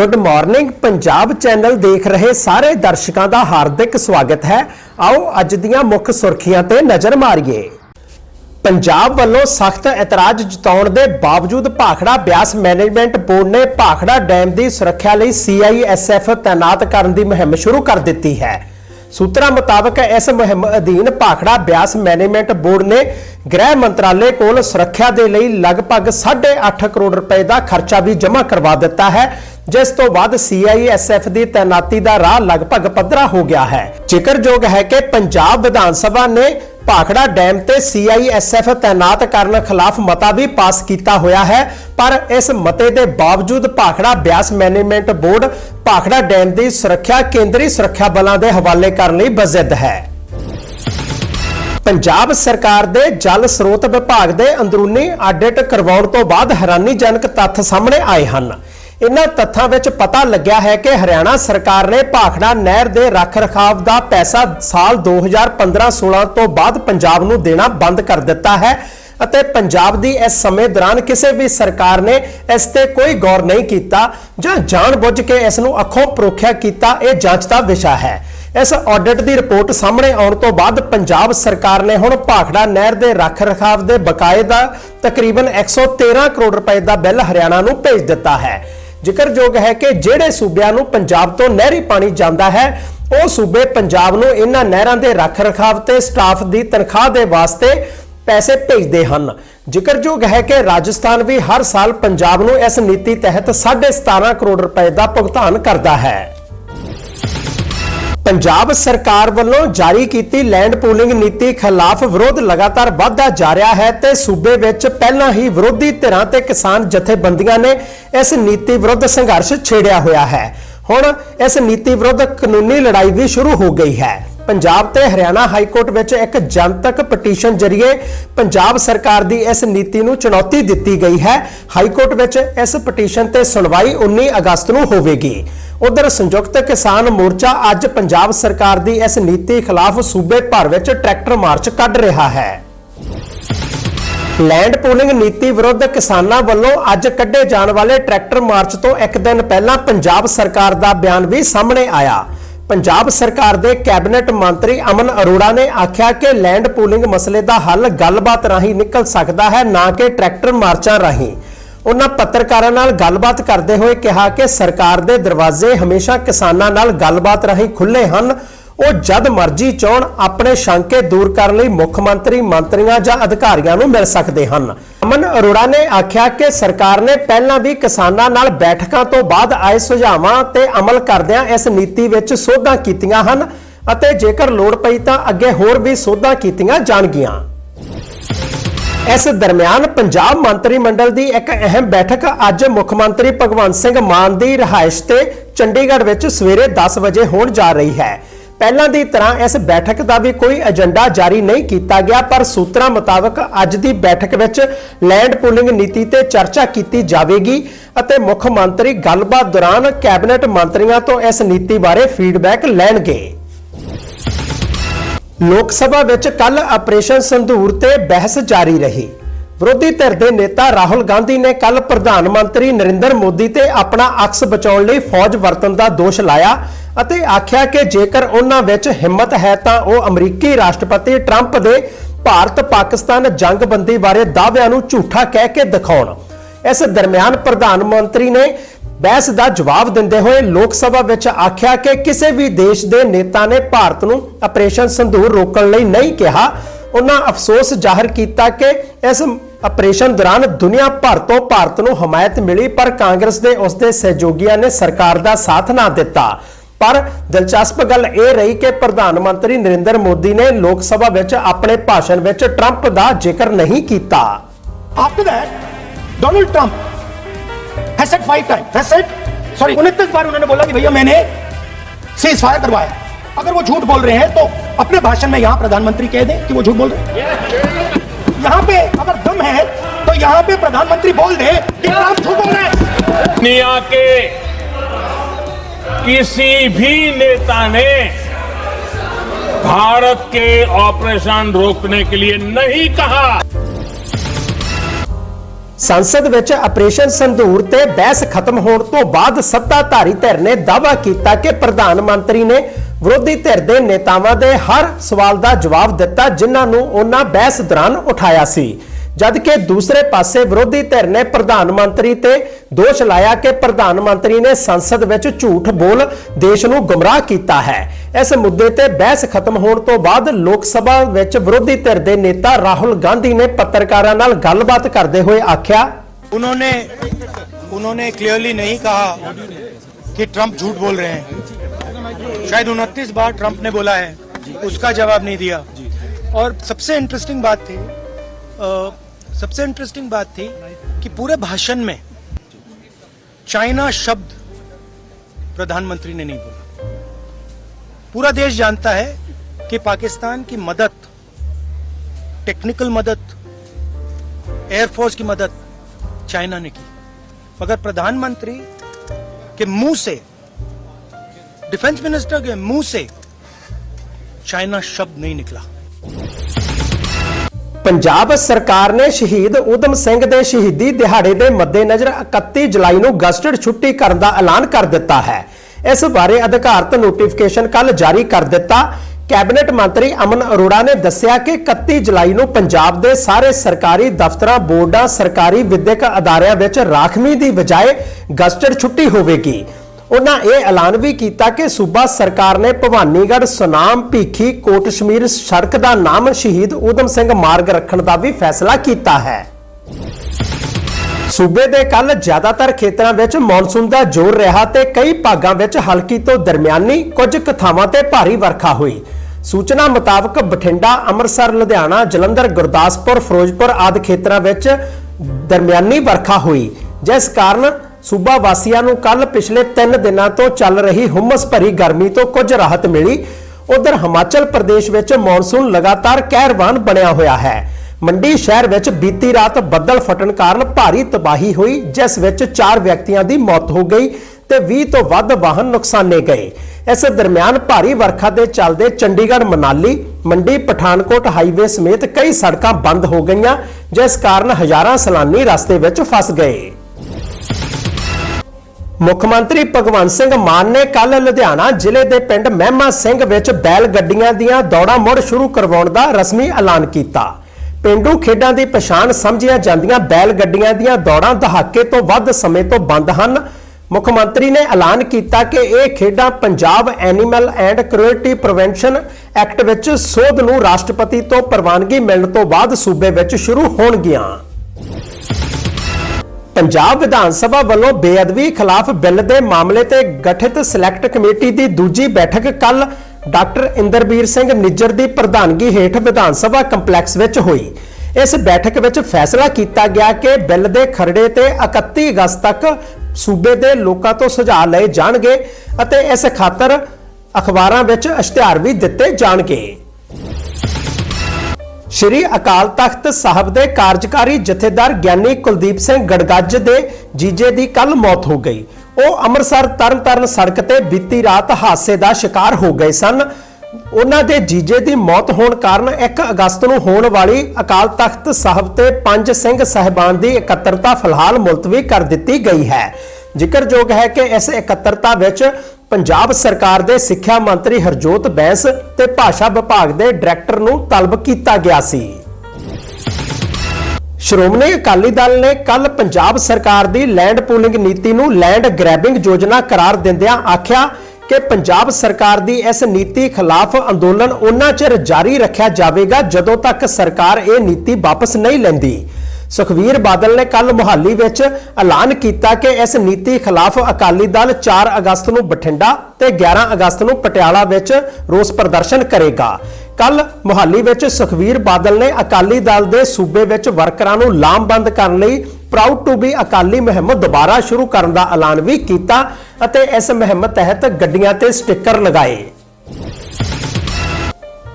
Good morning Punjab channel ਦੇਖ ਰਹੇ ਸਾਰੇ ਦਰਸ਼ਕਾਂ ਦਾ ਹਾਰਦਿਕ ਸਵਾਗਤ ਹੈ। ਆਓ ਅੱਜ ਦੀਆਂ ਮੁੱਖ ਸੁਰਖੀਆਂ ਤੇ ਨਜ਼ਰ ਮਾਰੀਏ। ਪੰਜਾਬ ਵੱਲੋਂ ਸਖਤ ਇਤਰਾਜ਼ ਜਤਾਉਣ ਦੇ ਬਾਵਜੂਦ ਭਾਖੜਾ ਬਿਆਸ ਮੈਨੇਜਮੈਂਟ ਬੋਰਡ ਨੇ ਭਾਖੜਾ ਡੈਮ ਦੀ ਸੁਰੱਖਿਆ ਲਈ ਸੀਆਈਐਸਐਫ ਤਾਇਨਾਤ ਕਰਨ ਦੀ ਮੁਹਿੰਮ ਸ਼ੁਰੂ ਕਰ ਦਿੱਤੀ ਹੈ। ਸੂਤਰਾਂ ਮੁਤਾਬਕ ਇਸ ਮੁਹਿੰਮ ਅਧੀਨ ਭਾਖੜਾ ਬਿਆਸ ਮੈਨੇਜਮੈਂਟ ਬੋਰਡ ਨੇ ਗ੍ਰਹਿ ਮੰਤਰਾਲੇ ਕੋਲ ਸੁਰੱਖਿਆ ਦੇ ਲਈ ਲਗਭਗ 8.5 ਕਰੋੜ ਰੁਪਏ ਦਾ ਖਰਚਾ ਵੀ ਜਮ੍ਹਾਂ ਕਰਵਾ ਦਿੱਤਾ ਹੈ। ਜਿਸ ਤੋਂ ਬਾਅਦ ਸੀਆਈਐਸਐਫ ਦੀ ਤਾਇਨਾਤੀ ਦਾ ਰਾਹ ਲਗਭਗ ਪੱਧਰਾ ਹੋ ਗਿਆ ਹੈ। ਜ਼ਿਕਰਯੋਗ ਹੈ ਕਿ ਪੰਜਾਬ ਵਿਧਾਨ ਸਭਾ ਨੇ ਭਾਖੜਾ ਡੈਮ ਤੇ ਸੀਆਈਐਸਐਫ ਤਾਇਨਾਤ ਕਰਨ ਖਿਲਾਫ ਮਤਾ ਵੀ ਪਾਸ ਕੀਤਾ ਹੋਇਆ ਹੈ, ਪਰ ਇਸ ਮਤੇ ਦੇ ਬਾਵਜੂਦ Bhakra Beas management board Bhakra dam ਦੀ ਸੁਰੱਖਿਆ, ਕੇਂਦਰੀ ਸੁਰੱਖਿਆ ਬਲਾਂ ਦੇ ਹਵਾਲੇ ਕਰਨ ਲਈ ਬਜ਼ਿੱਦ ਹੈ। ਪੰਜਾਬ ਸਰਕਾਰ ਦੇ ਜਲ ਸਰੋਤ ਵਿਭਾਗ ਦੇ ਅੰਦਰੂਨੀ ਆਡਿਟ ਕਰਵਾਉਣ ਤੋਂ ਬਾਅਦ ਹੈਰਾਨੀਜਨਕ ਤੱਥ ਸਾਹਮਣੇ ਆਏ ਹਨ। ਇਨ੍ਹਾਂ ਤੱਥਾਂ ਵਿੱਚ ਪਤਾ ਲੱਗਿਆ ਹੈ ਕਿ ਹਰਿਆਣਾ ਸਰਕਾਰ ਨੇ ਭਾਖੜਾ ਨਹਿਰ ਦੇ ਰੱਖ-ਰਖਾਵ ਦਾ ਪੈਸਾ ਸਾਲ 2015-16 ਤੋਂ ਬਾਅਦ ਪੰਜਾਬ ਨੂੰ ਦੇਣਾ ਬੰਦ ਕਰ ਦਿੱਤਾ ਹੈ ਅਤੇ ਪੰਜਾਬ ਦੀ ਇਸ ਸਮੇਂ ਦੌਰਾਨ ਕਿਸੇ ਵੀ ਸਰਕਾਰ ਨੇ ਇਸ ਤੇ ਕੋਈ ਗੌਰ ਨਹੀਂ ਕੀਤਾ ਜਾਂ ਜਾਣਬੁੱਝ ਕੇ ਇਸ ਨੂੰ ਅੱਖੋਂ ਪਰੋਖਿਆ ਕੀਤਾ, ਇਹ ਜਾਂਚ ਦਾ ਵਿਸ਼ਾ ਹੈ। ਇਸ ਆਡਿਟ ਦੀ ਰਿਪੋਰਟ ਸਾਹਮਣੇ ਆਉਣ ਤੋਂ ਬਾਅਦ ਪੰਜਾਬ ਸਰਕਾਰ ਨੇ ਹੁਣ ਭਾਖੜਾ ਨਹਿਰ ਦੇ ਰੱਖ-ਰਖਾਵ ਦੇ ਬਕਾਏ ਦਾ ਤਕਰੀਬਨ 113 ਕਰੋੜ ਰੁਪਏ ਦਾ ਬਿੱਲ ਹਰਿਆਣਾ ਨੂੰ ਭੇਜ ਦਿੱਤਾ ਹੈ। ਜ਼ਿਕਰਯੋਗ ਹੈ ਕਿ ਜਿਹੜੇ ਸੂਬਿਆਂ ਨੂੰ ਪੰਜਾਬ ਤੋਂ ਨਹਿਰੀ ਪਾਣੀ ਜਾਂਦਾ ਹੈ, ਉਹ ਸੂਬੇ ਪੰਜਾਬ ਨੂੰ ਇਹਨਾਂ ਨਹਿਰਾਂ ਦੇ ਰੱਖ-ਰਖਾਵ ਤੇ ਸਟਾਫ ਦੀ ਤਨਖਾਹ ਦੇ ਵਾਸਤੇ ਪੈਸੇ ਭੇਜਦੇ ਹਨ। ਜ਼ਿਕਰਯੋਗ ਹੈ ਕਿ ਰਾਜਸਥਾਨ ਵੀ ਹਰ ਸਾਲ ਪੰਜਾਬ ਨੂੰ ਇਸ ਨੀਤੀ ਤਹਿਤ 17.5 ਕਰੋੜ ਰੁਪਏ ਦਾ ਭੁਗਤਾਨ ਕਰਦਾ ਹੈ। ਪੰਜਾਬ ਸਰਕਾਰ ਵੱਲੋਂ ਜਾਰੀ ਕੀਤੀ ਲੈਂਡ ਪੂਲਿੰਗ ਨੀਤੀ ਖਿਲਾਫ ਵਿਰੋਧ ਲਗਾਤਾਰ ਵਧਦਾ ਜਾ ਰਿਹਾ ਹੈ ਤੇ ਸੂਬੇ ਵਿੱਚ ਪਹਿਲਾਂ ਹੀ ਵਿਰੋਧੀ ਧਿਰਾਂ ਤੇ ਕਿਸਾਨ ਜਥੇਬੰਦੀਆਂ ਨੇ ਇਸ ਨੀਤੀ ਵਿਰੁੱਧ ਸੰਘਰਸ਼ ਛੇੜਿਆ ਹੋਇਆ ਹੈ। ਹੁਣ ਇਸ ਨੀਤੀ ਵਿਰੁੱਧ ਕਾਨੂੰਨੀ ਲੜਾਈ ਵੀ ਸ਼ੁਰੂ ਹੋ ਗਈ ਹੈ। ਪੰਜਾਬ ਤੇ ਹਰਿਆਣਾ ਹਾਈ ਕੋਰਟ ਵਿੱਚ ਇੱਕ ਜਨਤਕ ਪਟੀਸ਼ਨ ਜਰੀਏ ਪੰਜਾਬ ਸਰਕਾਰ ਦੀ ਇਸ ਨੀਤੀ ਨੂੰ ਚੁਣੌਤੀ ਦਿੱਤੀ ਗਈ ਹੈ। ਹਾਈ ਕੋਰਟ ਵਿੱਚ ਇਸ ਪਟੀਸ਼ਨ ਤੇ ਸੁਣਵਾਈ 19 ਅਗਸਤ ਨੂੰ ਹੋਵੇਗੀ। ਉਧਰ ਸੰਯੁਕਤ ਕਿਸਾਨ ਮੋਰਚਾ ਅੱਜ ਪੰਜਾਬ ਸਰਕਾਰ ਦੀ ਇਸ ਨੀਤੀ ਖਿਲਾਫ ਸੂਬੇ ਭਰ ਵਿੱਚ ਟਰੈਕਟਰ ਮਾਰਚ ਕੱਢ ਰਿਹਾ ਹੈ। ਲੈਂਡ ਪੂਲਿੰਗ ਨੀਤੀ ਵਿਰੁੱਧ ਕਿਸਾਨਾਂ ਵੱਲੋਂ ਅੱਜ ਕੱਢੇ ਜਾਣ ਵਾਲੇ ਟਰੈਕਟਰ ਮਾਰਚ ਤੋਂ ਇੱਕ ਦਿਨ ਪਹਿਲਾਂ ਪੰਜਾਬ ਸਰਕਾਰ ਦਾ ਬਿਆਨ ਵੀ ਸਾਹਮਣੇ ਆਇਆ। ਪੰਜਾਬ ਸਰਕਾਰ ਦੇ ਕੈਬਨਿਟ ਮੰਤਰੀ ਅਮਨ ਅਰੋੜਾ ਨੇ ਆਖਿਆ ਕਿ ਲੈਂਡ ਪੂਲਿੰਗ ਮਸਲੇ ਦਾ ਹੱਲ ਗੱਲਬਾਤ ਰਾਹੀਂ ਨਿਕਲ ਸਕਦਾ ਹੈ, ਨਾ ਕਿ ਟਰੈਕਟਰ ਮਾਰਚਾਂ ਰਾਹੀਂ। ਉਹਨਾਂ ਪੱਤਰਕਾਰਾਂ ਨਾਲ ਗੱਲਬਾਤ ਕਰਦੇ ਹੋਏ ਕਿਹਾ ਕਿ ਸਰਕਾਰ ਦੇ ਦਰਵਾਜ਼ੇ ਹਮੇਸ਼ਾ ਕਿਸਾਨਾਂ ਨਾਲ ਗੱਲਬਾਤ ਰਾਹੀਂ ਖੁੱਲੇ ਹਨ। ਉਹ ਜਦ ਮਰਜ਼ੀ ਚਾਹਣ ਆਪਣੇ ਸ਼ੰਕੇ ਦੂਰ ਕਰਨ ਲਈ ਮੁੱਖ ਮੰਤਰੀ, ਮੰਤਰੀਆਂ ਜਾਂ ਅਧਿਕਾਰੀਆਂ ਨੂੰ ਮਿਲ ਸਕਦੇ ਹਨ। ਅਮਨ ਅਰੋੜਾ ਨੇ ਆਖਿਆ ਕਿ ਸਰਕਾਰ ਨੇ ਪਹਿਲਾਂ ਵੀ ਕਿਸਾਨਾਂ ਨਾਲ ਬੈਠਕਾਂ ਤੋਂ ਬਾਅਦ ਆਏ ਸੁਝਾਵਾਂ ਤੇ ਅਮਲ ਕਰਦਿਆਂ ਇਸ ਨੀਤੀ ਵਿੱਚ ਸੋਧਾਂ ਕੀਤੀਆਂ ਹਨ ਅਤੇ ਜੇਕਰ ਲੋੜ ਪਈ ਤਾਂ ਅੱਗੇ ਹੋਰ ਵੀ ਸੋਧਾਂ ਕੀਤੀਆਂ ਜਾਣਗੀਆਂ। ਇਸ ਦਰਮਿਆਨ ਪੰਜਾਬ ਮੰਤਰੀ ਮੰਡਲ ਦੀ ਇੱਕ ਅਹਿਮ ਬੈਠਕ ਅੱਜ ਮੁੱਖ ਮੰਤਰੀ ਭਗਵੰਤ ਸਿੰਘ ਮਾਨ ਦੀ ਰਿਹਾਇਸ਼ ਤੇ ਚੰਡੀਗੜ੍ਹ ਵਿੱਚ ਸਵੇਰੇ 10 ਵਜੇ ਹੋਣ ਜਾ ਰਹੀ ਹੈ। ਪਹਿਲਾਂ ਦੀ ਤਰ੍ਹਾਂ ਇਸ ਬੈਠਕ ਦਾ ਵੀ ਕੋਈ ਏਜੰਡਾ ਜਾਰੀ ਨਹੀਂ ਕੀਤਾ ਗਿਆ, ਪਰ ਸੂਤਰਾਂ ਮੁਤਾਬਕ ਅੱਜ ਦੀ ਬੈਠਕ ਵਿੱਚ ਲੈਂਡ ਪੂਲਿੰਗ ਨੀਤੀ ਤੇ ਚਰਚਾ ਕੀਤੀ ਜਾਵੇਗੀ ਅਤੇ ਮੁੱਖ ਮੰਤਰੀ ਗੱਲਬਾਤ ਦੌਰਾਨ ਕੈਬਨਿਟ ਮੰਤਰੀਆਂ ਤੋਂ ਇਸ ਨੀਤੀ ਬਾਰੇ ਫੀਡਬੈਕ ਲੈਣਗੇ। ਲੋਕ ਸਭਾ ਵਿੱਚ ਕੱਲ ਆਪਰੇਸ਼ਨ ਸੰਧੂਰ ਤੇ ਬਹਿਸ ਜਾਰੀ ਰਹੀ। ਵਿਰੋਧੀ ਧਿਰ ਦੇ ਨੇਤਾ ਰਾਹੁਲ ਗਾਂਧੀ ਨੇ ਕੱਲ ਪ੍ਰਧਾਨ ਮੰਤਰੀ ਨਰਿੰਦਰ ਮੋਦੀ ਤੇ ਆਪਣਾ ਅਕਸ ਬਚਾਉਣ ਲਈ ਫੌਜ ਵਰਤਣ ਦਾ ਦੋਸ਼ ਲਾਇਆ ਅਤੇ ਆਖਿਆ ਕਿ ਜੇਕਰ ਉਹਨਾਂ ਵਿੱਚ ਹਿੰਮਤ ਹੈ ਤਾਂ ਉਹ ਅਮਰੀਕੀ ਰਾਸ਼ਟਰਪਤੀ ਟਰੰਪ ਦੇ ਭਾਰਤ ਪਾਕਿਸਤਾਨ ਜੰਗਬੰਦੀ ਬਾਰੇ ਦਾਅਵਿਆਂ ਨੂੰ ਝੂਠਾ ਕਹਿ ਕੇ ਦਿਖਾਉਣ। ਇਸ ਦਰਮਿਆਨ ਪ੍ਰਧਾਨ ਮੰਤਰੀ ਨੇ ਬਹਿਸ ਦਾ ਜਵਾਬ ਦਿੰਦੇ ਹੋਏ ਲੋਕ ਸਭਾ ਵਿੱਚ ਆਖਿਆ ਕਿ ਕਿਸੇ ਵੀ ਦੇਸ਼ ਦੇ ਨੇਤਾ ਨੇ ਭਾਰਤ ਨੂੰ ਆਪਰੇਸ਼ਨ ਸੰਧੂਰ ਰੋਕਣ ਲਈ ਨਹੀਂ ਕਿਹਾ। ਉਹਨਾਂ ਅਫਸੋਸ ਜ਼ਾਹਰ ਕੀਤਾ ਕਿ ਇਸ ਆਪਰੇਸ਼ਨ ਦੌਰਾਨ ਦੁਨੀਆ ਭਰ ਤੋਂ ਭਾਰਤ ਨੂੰ ਹਮਾਇਤ ਮਿਲੀ ਪਰ ਕਾਂਗਰਸ ਦੇ ਉਸ ਦੇ ਸਹਿਯੋਗੀਆਂ ਨੇ ਸਰਕਾਰ ਦਾ ਸਾਥ ਨਾ ਦਿੱਤਾ। ਪਰ ਦਿਲਚਸਪ ਗੱਲ ਇਹ ਰਹੀ ਕਿ ਪ੍ਰਧਾਨ ਮੰਤਰੀ ਨਰਿੰਦਰ ਮੋਦੀ ਨੇ ਲੋਕ ਸਭਾ ਵਿੱਚ ਆਪਣੇ ਭਾਸ਼ਣ ਵਿੱਚ ਟਰੰਪ ਦਾ ਜ਼ਿਕਰ ਨਹੀਂ ਕੀਤਾ। After that, Donald Trump sorry, उनतीस बार उन्होंने बोला कि भैया मैंने सीज फायर करवाया। अगर वो झूठ बोल रहे हैं तो अपने भाषण में यहाँ प्रधानमंत्री कह दें कि वो झूठ बोल रहे हैं। यहाँ पे अगर दम है तो यहाँ पे प्रधानमंत्री बोल दे कि ट्रंप झूठ बोल रहे हैं। दुनिया के किसी भी नेता ने भारत के ऑपरेशन रोकने के लिए नहीं कहा। ਸੰਸਦ ਵਿੱਚ ਆਪਰੇਸ਼ਨ ਸੰਧੂਰ ਤੇ ਬਹਿਸ ਖਤਮ ਹੋਣ ਤੋਂ ਬਾਅਦ ਸੱਤਾਧਾਰੀ ਧਿਰ ਨੇ ਦਾਅਵਾ ਕੀਤਾ ਕਿ ਪ੍ਰਧਾਨ ਮੰਤਰੀ ਨੇ ਵਿਰੋਧੀ ਧਿਰ ਦੇ ਨੇਤਾਵਾਂ ਦੇ ਹਰ ਸਵਾਲ ਦਾ ਜਵਾਬ ਦਿੱਤਾ, ਜਿਨ੍ਹਾਂ ਨੂੰ ਉਹਨਾਂ ਬਹਿਸ ਦੌਰਾਨ ਉਠਾਇਆ ਸੀ। ਜਦਕਿ ਦੂਸਰੇ ਪਾਸੇ ਵਿਰੋਧੀ ਧਿਰ ਨੇ ਪ੍ਰਧਾਨ ਮੰਤਰੀ ਤੇ ਦੋਸ਼ ਲਾਇਆ ਕਿ ਪ੍ਰਧਾਨ ਮੰਤਰੀ ਨੇ ਸੰਸਦ ਵਿੱਚ ਝੂਠ ਬੋਲ ਦੇਸ਼ ਨੂੰ ਗੁੰਮਰਾਹ ਕੀਤਾ ਹੈ ਇਸ ਮੁੱਦੇ ਤੇ ਬਹਿਸ ਖਤਮ ਹੋਣ ਤੋਂ ਬਾਅਦ ਲੋਕ ਸਭਾ ਵਿੱਚ ਵਿਰੋਧੀ ਧਿਰ ਦੇ ਨੇਤਾ ਰਾਹੁਲ ਗਾਂਧੀ ਨੇ ਪੱਤਰਕਾਰਾਂ ਨਾਲ ਗੱਲਬਾਤ ਕਰਦੇ ਹੋਏ ਆਖਿਆ उन्होंने उन्होंने क्लियरली नहीं कहा कि ट्रंप झूठ बोल रहे हैं शायद उनतीस बार ट्रंप ने बोला है उसका जवाब नहीं दिया और सबसे इंटरेस्टिंग बात थी अ, सबसे इंटरेस्टिंग बात थी कि पूरे भाषण में चाइना शब्द प्रधानमंत्री ने नहीं बोला। पूरा देश जानता है कि पाकिस्तान की मदद टेक्निकल मदद एयरफोर्स की मदद चाइना ने की। मगर प्रधानमंत्री के मुँह से डिफेंस मिनिस्टर के मुँह से चाइना शब्द नहीं निकला। ਪੰਜਾਬ ਸਰਕਾਰ ਨੇ ਸ਼ਹੀਦ ਉਦਮ ਸਿੰਘ ਦੇ ਸ਼ਹੀਦੀ ਦਿਹਾੜੇ ਦੇ ਮੱਦੇਨਜ਼ਰ 31 ਜੁਲਾਈ ਨੂੰ ਗਸਟਡ ਛੁੱਟੀ ਕਰਨ ਦਾ ਐਲਾਨ ਕਰ ਦਿੱਤਾ ਹੈ। ਇਸ ਬਾਰੇ ਅਧਿਕਾਰਤ ਨੋਟੀਫਿਕੇਸ਼ਨ ਕੱਲ ਜਾਰੀ ਕਰ ਦਿੱਤਾ। ਕੈਬਨਿਟ ਮੰਤਰੀ ਅਮਨ ਅਰੋੜਾ ਨੇ ਦੱਸਿਆ ਕਿ 31 ਜੁਲਾਈ ਨੂੰ ਪੰਜਾਬ ਦੇ ਸਾਰੇ ਸਰਕਾਰੀ ਦਫ਼ਤਰਾਂ, ਬੋਰਡਾਂ, ਸਰਕਾਰੀ ਵਿਦਿਅਕ ਅਦਾਰਿਆਂ ਵਿੱਚ ਰਾਖਵੀਂ ਦੀ ਬਜਾਏ ਗਸਟਡ ਛੁੱਟੀ ਹੋਵੇਗੀ। ਉਹਨਾਂ ਇਹ ਐਲਾਨ ਵੀ ਕੀਤਾ ਕਿ ਸੂਬਾ ਸਰਕਾਰ ਨੇ ਭਵਾਨੀਗੜ੍ਹ, ਸੁਨਾਮ, ਭੀਖੀ ਕੋਟਸ਼ਮੀਰ ਸੜਕ ਦਾ ਨਾਮ ਸ਼ਹੀਦ ਊਧਮ ਸਿੰਘ ਮਾਰਗ ਰੱਖਣ ਦਾ ਵੀ ਫੈਸਲਾ ਕੀਤਾ ਹੈ। ਸੂਬੇ ਦੇ ਕੱਲ ਜ਼ਿਆਦਾਤਰ ਖੇਤਰਾਂ ਵਿੱਚ ਮੌਨਸੂਨ ਦਾ ਜ਼ੋਰ ਰਿਹਾ ਤੇ ਕਈ ਭਾਗਾਂ ਵਿੱਚ ਹਲਕੀ ਤੋਂ ਦਰਮਿਆਨੀ ਕੁਝ ਕੁ ਥਾਵਾਂ ਤੇ ਭਾਰੀ ਵਰਖਾ ਹੋਈ। ਸੂਚਨਾ ਮੁਤਾਬਕ ਬਠਿੰਡਾ, ਅੰਮ੍ਰਿਤਸਰ, ਲੁਧਿਆਣਾ, ਜਲੰਧਰ, ਗੁਰਦਾਸਪੁਰ, ਫਿਰੋਜ਼ਪੁਰ ਆਦਿ ਖੇਤਰਾਂ ਵਿੱਚ ਦਰਮਿਆਨੀ ਵਰਖਾ ਹੋਈ। ਜਿਸ ਕਾਰਨ ਸੂਬਾ ਵਾਸੀਆਂ ਨੂੰ ਕੱਲ ਪਿਛਲੇ 3 ਦਿਨਾਂ ਤੋਂ ਚੱਲ ਰਹੀ ਹੁਮਸ ਭਰੀ ਗਰਮੀ ਤੋਂ ਕੁਝ ਰਾਹਤ ਮਿਲੀ। ਉਧਰ ਹਿਮਾਚਲ ਪ੍ਰਦੇਸ਼ ਵਿੱਚ ਮੌਨਸੂਨ ਲਗਾਤਾਰ ਕਹਿਰਵਾਨ ਬਣਿਆ ਹੋਇਆ ਹੈ। ਮੰਡੀ ਸ਼ਹਿਰ ਵਿੱਚ ਬੀਤੀ ਰਾਤ ਬੱਦਲ ਫਟਣ ਕਾਰਨ ਭਾਰੀ ਤਬਾਹੀ ਹੋਈ, ਜਿਸ ਵਿੱਚ 4 ਵਿਅਕਤੀਆਂ ਦੀ ਮੌਤ ਹੋ ਗਈ ਤੇ 20 ਤੋਂ ਵੱਧ ਵਾਹਨ ਨੁਕਸਾਨੇ ਗਏ। ਇਸ ਦਰਮਿਆਨ ਭਾਰੀ ਵਰਖਾ ਦੇ ਚੱਲਦੇ ਚੰਡੀਗੜ੍ਹ ਮਨਾਲੀ, ਮੰਡੀ ਪਠਾਨਕੋਟ ਹਾਈਵੇ ਸਮੇਤ ਕਈ ਸੜਕਾਂ ਬੰਦ ਹੋ ਗਈਆਂ, ਜਿਸ ਕਾਰਨ ਹਜ਼ਾਰਾਂ ਸੈਲਾਨੀ ਰਸਤੇ ਵਿੱਚ ਫਸ ਗਏ। ਮੁੱਖ ਮੰਤਰੀ ਭਗਵੰਤ ਸਿੰਘ ਮਾਨ ਨੇ ਕੱਲ ਲੁਧਿਆਣਾ ਜ਼ਿਲ੍ਹੇ ਦੇ ਪਿੰਡ ਮਹਿਮਾ ਸਿੰਘ ਵਿੱਚ ਬੈਲ ਗੱਡੀਆਂ ਦੀਆਂ ਦੌੜਾਂ ਮੁੜ ਸ਼ੁਰੂ ਕਰਵਾਉਣ ਦਾ ਰਸਮੀ ਐਲਾਨ ਕੀਤਾ। ਪਿੰਡੂ ਖੇਡਾਂ ਦੀ ਪਛਾਣ ਸਮਝੀਆਂ ਜਾਂਦੀਆਂ ਬੈਲ ਗੱਡੀਆਂ ਦੀਆਂ ਦੌੜਾਂ ਦਹਾਕੇ ਤੋਂ ਵੱਧ ਸਮੇਂ ਤੋਂ ਬੰਦ ਹਨ। ਮੁੱਖ ਮੰਤਰੀ ਨੇ ਐਲਾਨ ਕੀਤਾ ਕਿ ਇਹ ਖੇਡਾਂ Punjab animal and cruelty prevention act ਵਿੱਚ ਸੋਧ ਨੂੰ ਰਾਸ਼ਟਰਪਤੀ ਤੋਂ ਪ੍ਰਵਾਨਗੀ ਮਿਲਣ ਤੋਂ ਬਾਅਦ ਸੂਬੇ ਵਿੱਚ ਸ਼ੁਰੂ ਹੋਣਗੀਆਂ। ਪੰਜਾਬ ਵਿਧਾਨ ਸਭਾ ਵੱਲੋਂ ਬੇਅਦਬੀ ਖਿਲਾਫ ਬਿੱਲ ਦੇ ਮਾਮਲੇ ਤੇ ਗਠਿਤ ਸਿਲੈਕਟ ਕਮੇਟੀ ਦੀ ਦੂਜੀ ਬੈਠਕ ਕੱਲ ਡਾਕਟਰ ਇੰਦਰਬੀਰ ਸਿੰਘ ਨਿੱਜਰ ਦੀ ਪ੍ਰਧਾਨਗੀ ਹੇਠ ਵਿਧਾਨ ਸਭਾ ਕੰਪਲੈਕਸ ਵਿੱਚ ਹੋਈ। ਇਸ ਬੈਠਕ ਵਿੱਚ ਫੈਸਲਾ ਕੀਤਾ ਗਿਆ ਕਿ ਬਿੱਲ ਦੇ ਖਰੜੇ ਤੇ 31 ਅਗਸਤ ਤੱਕ ਸੂਬੇ ਦੇ ਲੋਕਾਂ ਤੋਂ ਸੁਝਾਅ ਲਏ ਜਾਣਗੇ ਅਤੇ ਇਸ ਖਾਤਰ ਅਖਬਾਰਾਂ ਵਿੱਚ ਇਸ਼ਤਿਹਾਰ ਵੀ ਦਿੱਤੇ ਜਾਣਗੇ। ਸ਼੍ਰੀ ਅਕਾਲ ਤਖਤ ਸਾਹਿਬ ਦੇ ਕਾਰਜਕਾਰੀ ਜਥੇਦਾਰ ਗਿਆਨੀ ਕੁਲਦੀਪ ਸਿੰਘ ਗੜਗੱਜ ਦੇ ਜੀਜੇ ਦੀ ਕੱਲ ਮੌਤ ਹੋ ਗਈ। ਉਹ ਅੰਮ੍ਰਿਤਸਰ ਤਰਨਤਾਰਨ ਸੜਕ ਤੇ ਬੀਤੀ ਰਾਤ ਹਾਦਸੇ ਦਾ ਸ਼ਿਕਾਰ ਹੋ ਗਏ ਸਨ। ਉਹਨਾਂ ਦੇ ਜੀਜੇ ਦੀ ਮੌਤ ਹੋਣ ਕਾਰਨ 1 ਅਗਸਤ ਨੂੰ ਹੋਣ ਵਾਲੀ ਅਕਾਲ ਤਖਤ ਸਾਹਿਬ ਤੇ ਪੰਜ ਸਿੰਘ ਸਹਿਬਾਨ ਦੀ ਇਕੱਤਰਤਾ ਫਿਲਹਾਲ ਮੁਲਤਵੀ ਕਰ ਦਿੱਤੀ ਗਈ ਹੈ। ਜ਼ਿਕਰਯੋਗ ਹੈ ਕਿ ਇਸ ਇਕੱਤਰਤਾ ਵਿੱਚ ਪੰਜਾਬ ਸਰਕਾਰ ਦੇ ਸਿੱਖਿਆ ਮੰਤਰੀ ਹਰਜੋਤ ਬੈਂਸ ਤੇ ਭਾਸ਼ਾ ਵਿਭਾਗ ਦੇ ਡਾਇਰੈਕਟਰ ਨੂੰ ਤਲਬ ਕੀਤਾ ਗਿਆ ਸੀ। ਸ਼੍ਰੋਮਣੀ ਅਕਾਲੀ ਦਲ ਨੇ ਕੱਲ ਪੰਜਾਬ ਸਰਕਾਰ ਦੀ ਲੈਂਡ ਪੂਲਿੰਗ ਨੀਤੀ ਨੂੰ ਲੈਂਡ ਗ੍ਰੈਬਿੰਗ ਯੋਜਨਾ ਕਰਾਰ ਦਿੰਦਿਆਂ ਆਖਿਆ ਕਿ ਪੰਜਾਬ ਸਰਕਾਰ ਦੀ ਇਸ ਨੀਤੀ ਖਿਲਾਫ ਅੰਦੋਲਨ ਉਹਨਾਂ ਚਿਰ ਜਾਰੀ ਰੱਖਿਆ ਜਾਵੇਗਾ ਜਦੋਂ ਤੱਕ ਸਰਕਾਰ ਇਹ ਨੀਤੀ ਵਾਪਸ ਨਹੀਂ ਲੈਂਦੀ। ਸੁਖਵੀਰ ਬਾਦਲ ਨੇ ਕੱਲ ਮੁਹਾਲੀ ਵਿੱਚ ਐਲਾਨ ਕੀਤਾ ਕਿ ਇਸ ਨੀਤੀ ਖਿਲਾਫ ਅਕਾਲੀ ਦਲ 4 ਅਗਸਤ ਨੂੰ ਬਠਿੰਡਾ ਤੇ 11 ਅਗਸਤ ਨੂੰ ਪਟਿਆਲਾ ਵਿੱਚ ਰੋਸ ਪ੍ਰਦਰਸ਼ਨ ਕਰੇਗਾ। ਕੱਲ ਮੁਹਾਲੀ ਵਿੱਚ ਸੁਖਵੀਰ ਬਾਦਲ ਨੇ ਅਕਾਲੀ ਦਲ ਦੇ ਸੂਬੇ ਵਿੱਚ ਵਰਕਰਾਂ ਨੂੰ ਲਾਮਬੰਦ ਕਰਨ ਲਈ ਪ੍ਰਾਊਡ ਟੂ ਬੀ ਅਕਾਲੀ ਮੁਹਿੰਮ ਦੁਬਾਰਾ ਸ਼ੁਰੂ ਕਰਨ ਦਾ ਐਲਾਨ ਵੀ ਕੀਤਾ ਅਤੇ ਇਸ ਮੁਹਿੰਮ ਤਹਿਤ ਗੱਡੀਆਂ ਤੇ ਸਟicker ਲਗਾਏ।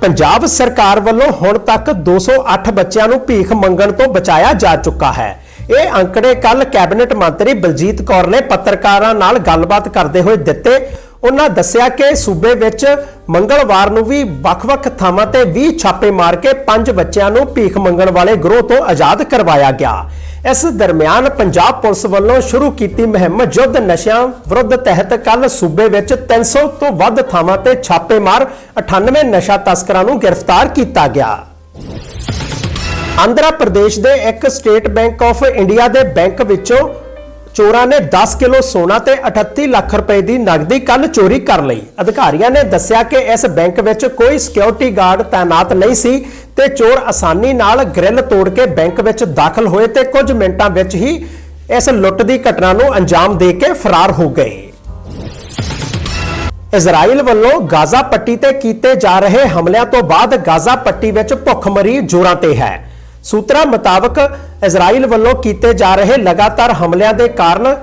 ਪੰਜਾਬ ਸਰਕਾਰ ਵੱਲੋਂ ਹੁਣ ਤੱਕ 208 ਬੱਚਿਆਂ ਨੂੰ ਭੀਖ ਮੰਗਣ ਤੋਂ ਬਚਾਇਆ ਜਾ ਚੁੱਕਾ ਹੈ। ਇਹ ਅੰਕੜੇ ਕੱਲ ਕੈਬਨਿਟ ਮੰਤਰੀ ਬਲਜੀਤ ਕੌਰ ਨੇ ਪੱਤਰਕਾਰਾਂ ਨਾਲ ਗੱਲਬਾਤ ਕਰਦੇ ਹੋਏ ਦਿੱਤੇ। ਉਹਨਾਂ ਦੱਸਿਆ ਕਿ ਸੂਬੇ ਵਿੱਚ ਮੰਗਲਵਾਰ ਨੂੰ ਵੀ ਵੱਖ-ਵੱਖ ਥਾਵਾਂ ਤੇ 20 ਛਾਪੇ ਮਾਰ ਕੇ ਪੰਜ ਬੱਚਿਆਂ ਨੂੰ ਭੀਖ ਮੰਗਣ ਵਾਲੇ ਗਰੋਹ ਤੋਂ ਆਜ਼ਾਦ ਕਰਵਾਇਆ ਗਿਆ। ਇਸ ਦਰਮਿਆਨ ਪੰਜਾਬ ਪੁਲਿਸ ਵੱਲੋਂ ਸ਼ੁਰੂ ਕੀਤੀ ਮੁਹਿੰਮ ਯੁੱਧ ਨਸ਼ਿਆਂ ਵਿਰੁੱਧ ਤਹਿਤ ਕੱਲ ਸੂਬੇ ਵਿੱਚ 300 ਤੋਂ ਵੱਧ ਥਾਵਾਂ ਤੇ ਛਾਪੇਮਾਰ 98 ਨਸ਼ਾ ਤਸਕਰਾਂ ਨੂੰ ਗ੍ਰਿਫਤਾਰ ਕੀਤਾ ਗਿਆ। ਆਂਧਰਾ ਪ੍ਰਦੇਸ਼ ਦੇ ਇੱਕ ਸਟੇਟ ਬੈਂਕ ਆਫ ਇੰਡੀਆ ਦੇ ਬੈਂਕ ਵਿੱਚੋਂ ਚੋਰਾਂ ਨੇ 10 ਕਿਲੋ ਸੋਨਾ ਤੇ 38 ਲੱਖ ਰੁਪਏ ਦੀ ਨਕਦੀ ਕੱਲ ਚੋਰੀ ਕਰ ਲਈ। ਅਧਿਕਾਰੀਆਂ ਨੇ ਦੱਸਿਆ ਕਿ ਇਸ ਬੈਂਕ ਵਿੱਚ ਕੋਈ ਸਿਕਿਉਰਿਟੀ ਗਾਰਡ ਤਾਇਨਾਤ ਨਹੀਂ ਸੀ ਤੇ ਚੋਰ ਆਸਾਨੀ ਨਾਲ ਗ੍ਰਿਲ ਤੋੜ ਕੇ ਬੈਂਕ ਵਿੱਚ ਦਾਖਲ ਹੋਏ ਤੇ ਕੁਝ ਮਿੰਟਾਂ ਵਿੱਚ ਹੀ ਇਸ ਲੁੱਟ ਦੀ ਘਟਨਾ ਨੂੰ ਅੰਜਾਮ ਦੇ ਕੇ ਫਰਾਰ ਹੋ ਗਏ। ਇਜ਼ਰਾਈਲ ਵੱਲੋਂ ਗਾਜ਼ਾ ਪੱਟੀ ਤੇ ਕੀਤੇ ਜਾ ਰਹੇ ਹਮਲਿਆਂ ਤੋਂ ਬਾਅਦ ਗਾਜ਼ਾ ਪੱਟੀ ਵਿੱਚ ਭੁੱਖਮਰੀ ਜ਼ੋਰਾਂ ਤੇ ਹੈ। ਸੂਤਰਾਂ ਮੁਤਾਬਕ ਇਜ਼ਰਾਈਲ ਵੱਲੋਂ ਕੀਤੇ ਜਾ ਰਹੇ ਲਗਾਤਾਰ ਹਮਲਿਆਂ ਦੇ ਕਾਰਨ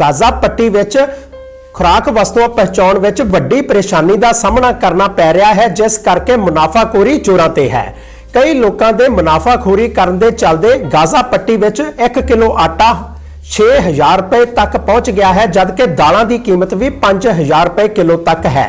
ਗਾਜ਼ਾ ਪੱਟੀ ਵਿੱਚ ਖੁਰਾਕ ਵਸਤੂਆਂ ਪਹੁੰਚਾਉਣ ਵਿੱਚ ਵੱਡੀ ਪਰੇਸ਼ਾਨੀ ਦਾ ਸਾਹਮਣਾ ਕਰਨਾ ਪੈ ਰਿਹਾ ਹੈ, ਜਿਸ ਕਰਕੇ ਮੁਨਾਫਾਖੋਰੀ ਚੋਰਾਂ ਤੇ ਹੈ। ਕਈ ਲੋਕਾਂ ਦੇ ਮੁਨਾਫਾਖੋਰੀ ਕਰਨ ਦੇ ਚੱਲਦੇ ਗਾਜ਼ਾ ਪੱਟੀ ਵਿੱਚ 1 ਕਿਲੋ ਆਟਾ 6000 ਰੁਪਏ ਤੱਕ ਪਹੁੰਚ ਗਿਆ ਹੈ, ਜਦਕਿ ਦਾਲਾਂ ਦੀ ਕੀਮਤ ਵੀ 5000 ਰੁਪਏ ਕਿਲੋ ਤੱਕ ਹੈ।